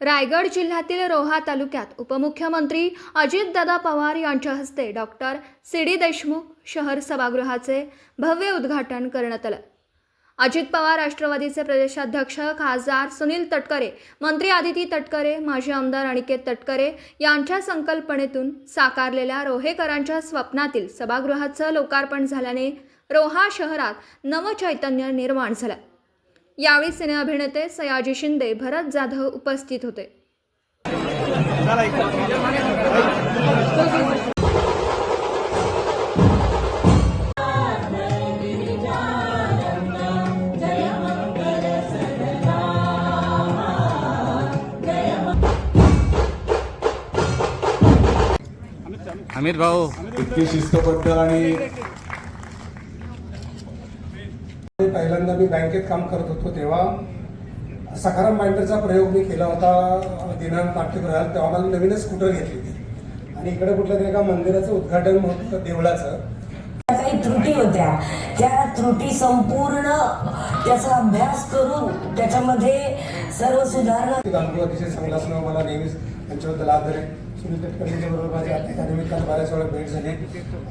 रायगड जिल्ह्यातील रोहा तालुक्यात उपमुख्यमंत्री अजितदादा पवार यांच्या हस्ते डॉक्टर सी डी देशमुख शहर सभागृहाचे भव्य उद्घाटन करण्यात आलं. अजित पवार राष्ट्रवादीचे प्रदेशाध्यक्ष खासदार सुनील तटकरे मंत्री आदिती तटकरे माजी आमदार अनिकेत तटकरे यांच्या संकल्पनेतून साकारलेल्या रोहेकरांच्या स्वप्नातील सभागृहाचं लोकार्पण झाल्याने रोहा शहरात नवचैतन्य निर्माण झालं. यावेळी सिने अभिनेते सयाजी शिंदे भरत जाधव उपस्थित होते. अमित भाऊ. इतकी शिस्तबद्ध आणि पहिल्यांदा मी बँकेत काम करत होतो तेव्हा. सखाराम बाइंडरचा प्रयोग मी केला होता दिनांक नाट्यगृहात तेव्हा मला नवीनच स्कूटर घेतली होती. आणि इकडे कुठल्या तरी एका मंदिराचं उद्घाटन होतं देवळाचं. होत्या. त्या त्रुटी संपूर्ण त्याचा अभ्यास करून त्याच्यामध्ये सर्व सुधारणा अतिशय चांगला असणं मला नेहमीच त्यांच्याबद्दल आदर आहे. सुनील तटकरेंच्या बरोबर माझी आर्थिक निमित्तानं बऱ्याच वेळा भेट झाली.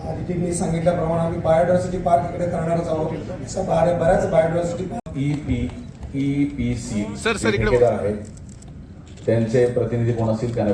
आदितींनी सांगितल्याप्रमाणे आम्ही बायोडायव्हर्सिटी पार्क इकडे करणारच आहोत. असं बाहेर बऱ्याच biodiversity E P E P C sir, sir, इकडे ठेकेदार आहेत त्यांचे प्रतिनिधी कोण असतील त्यांना